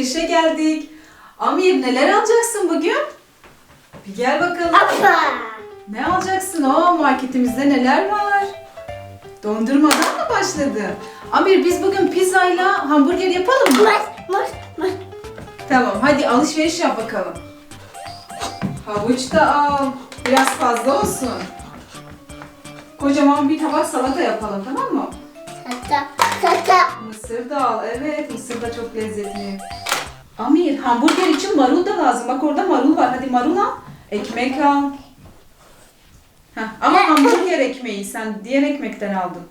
alışverişe geldik. Amir neler alacaksın bugün? Bir gel bakalım. Abba. Ne alacaksın? O marketimizde neler var? Dondurmadan mı başladı? Amir biz bugün pizzayla hamburger yapalım mı? Mas, mas, mas. Tamam hadi alışveriş yap bakalım. Havuç da al. Biraz fazla olsun. Kocaman bir tabak salata yapalım tamam mı? Tata, tata. Mısır da al. Evet mısır da çok lezzetli. Amir hamburger için marul da lazım. Bak orada marul var. Hadi marul al. Ekmek al. Heh, ama hamburger ekmeği. Sen diğer ekmekten aldın.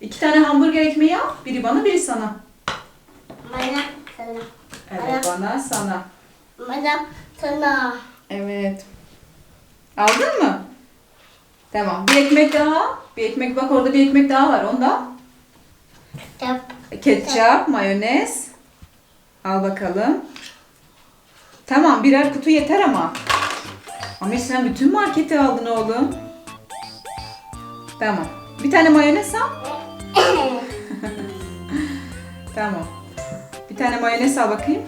İki tane hamburger ekmeği al. Biri bana biri sana. Bana, sana. Evet bana sana. Bana, sana. Evet. Aldın mı? Tamam. Bir ekmek daha. Bir ekmek bak orada bir ekmek daha var. Onu da al. Tap. Ketçap, mayonez. Al bakalım. Tamam birer kutu yeter ama. Amir sen bütün marketi aldın oğlum. Tamam. Bir tane mayonez al. Tamam. Bir tane mayonez al bakayım.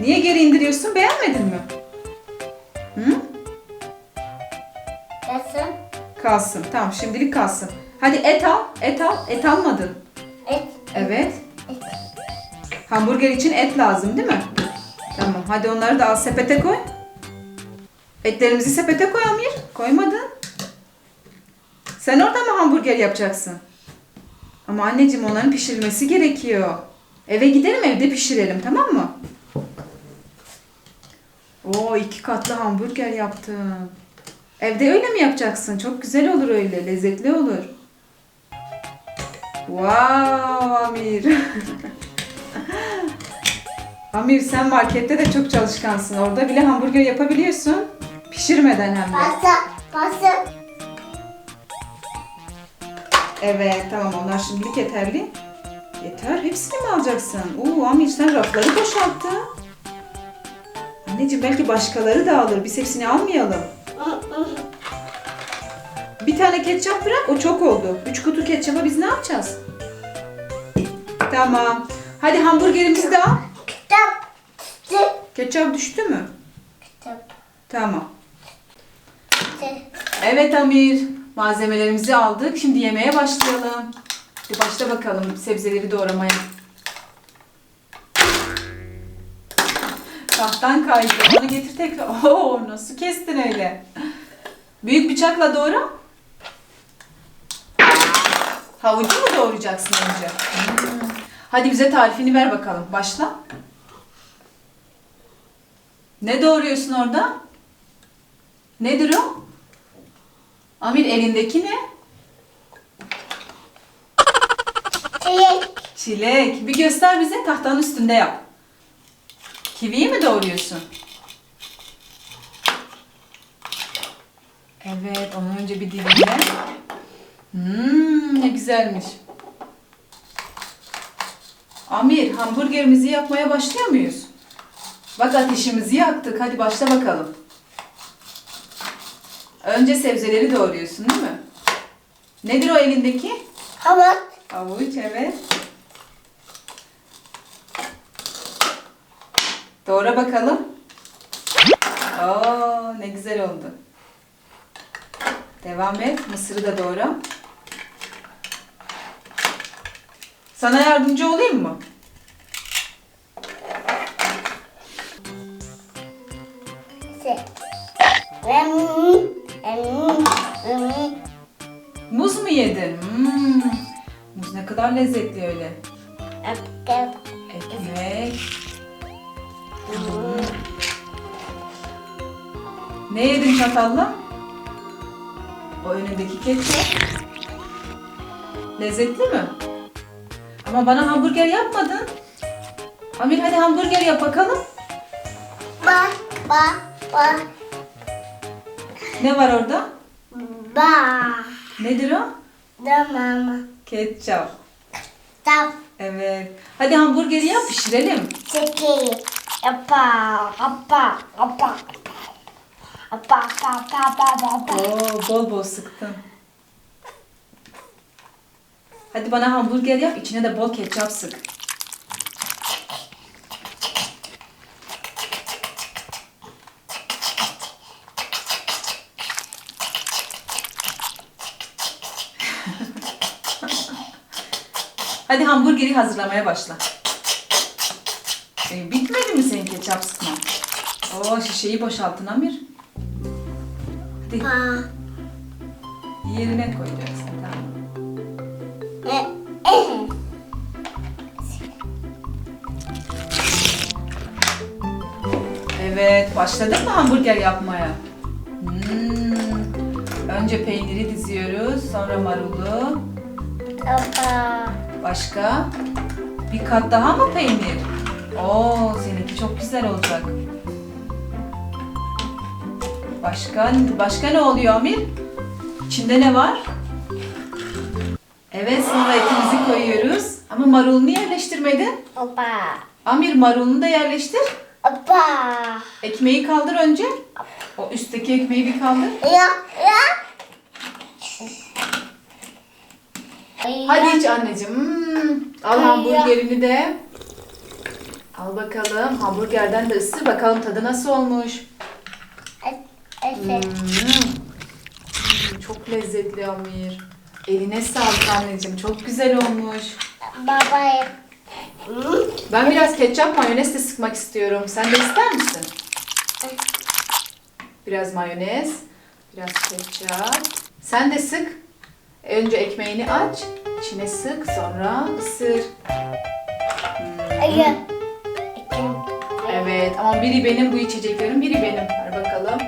Niye geri indiriyorsun? Beğenmedin mi? Hı? Nasıl? Kalsın. Tamam şimdilik kalsın. Hadi et al. Et al. Et almadın. Et. Evet. Hamburger için et lazım değil mi? Tamam. Hadi onları da al sepete koy. Etlerimizi sepete koy Amir. Koymadın. Sen orada mı hamburger yapacaksın? Ama anneciğim onların pişirilmesi gerekiyor. Eve gidelim evde pişirelim tamam mı? Oo iki katlı hamburger yaptım. Evde öyle mi yapacaksın? Çok güzel olur öyle. Lezzetli olur. Wow Amir. Amir sen markette de çok çalışkansın. Orada bile hamburger yapabiliyorsun. Pişirmeden hem de. Pasta, pasta. Evet tamam onlar şimdilik yeterli. Yeter. Hepsini mi alacaksın? Oo Amir sen rafları boşalttın. Anneciğim belki başkaları da alır. Biz hepsini almayalım. Bir tane ketçap bırak o çok oldu. Üç kutu ketçapa biz ne yapacağız? Tamam. Hadi hamburgerimizi de al. Ketçap düştü mü? Kitap. Tamam. Evet Amir. Malzemelerimizi aldık. Şimdi yemeğe başlayalım. Bir başla bakalım sebzeleri doğramaya. Tahtan kaydı. Onu getir tekrar. Oo nasıl kestin öyle? Büyük bıçakla doğra. Havucu mu doğrayacaksın önce? Hmm. Hadi bize tarifini ver bakalım. Başla. Ne doğruyorsun orada? Nedir o? Amir elindeki ne? Çilek. Çilek. Bir göster bize tahtanın üstünde yap. Kiviyi mi doğruyorsun? Evet, onu önce bir dilimle. Hmm, ne güzelmiş. Amir, hamburgerimizi yapmaya başlıyor muyuz? Bak ateşimizi yaktık. Hadi başla bakalım. Önce sebzeleri doğruyorsun değil mi? Nedir o elindeki? Havat. Havuç evet. Doğra bakalım. Oo ne güzel oldu. Devam et. Mısırı da doğra. Sana yardımcı olayım mı? Kadar lezzetli öyle. Ekmek. Ekmek. Ne yedin çatalla? O önündeki ketçap. Lezzetli mi? Ama bana hamburger yapmadın. Amir hadi hamburger yap bakalım. Ba. Ba. Ba. Ne var orada? Ba. Nedir o? Tamam. Ketçap. Ketçap. Evet. Hadi hamburgeri yap pişirelim. Çekil. Apa, apa, apa, apa, apa, apa, apa, apa. Oo, bol bol sıktın. Hadi bana hamburger yap, içine de bol ketçap sık. Hadi hamburgeri hazırlamaya başla. E, bitmedi mi senin ketçap sıkma? Oo şişeyi boşaltın Amir. Hadi. Aa. Yerine koyacaksın tamam. Evet başladık mı hamburger yapmaya? Önce peyniri diziyoruz. Sonra marulu. Hoppa. Başka? Bir kat daha mı peynir? Oo, seninki çok güzel olacak. Başka başka ne oluyor Amir? İçinde ne var? Evet, sonra etimizi koyuyoruz. Ama marulunu yerleştirmedin. Hoppa. Amir marulunu da yerleştir. Hoppa. Ekmeği kaldır önce. O üstteki ekmeği bir kaldır. Ya, ya. Hadi iç anneciğim. Hmm. Al hamburgerini de. Al bakalım. Hamburgerden de ısır bakalım tadı nasıl olmuş. Evet. Hmm. Çok lezzetli Amir. Eline sağlık anneciğim. Çok güzel olmuş. Baba. Ben biraz ketçap mayonez de sıkmak istiyorum. Sen de ister misin? Biraz mayonez. Biraz ketçap. Sen de sık. Önce ekmeğini aç. içine sık. Sonra ısır. Ay. Evet ama biri benim bu içeceklerim, biri benim. Ver bakalım.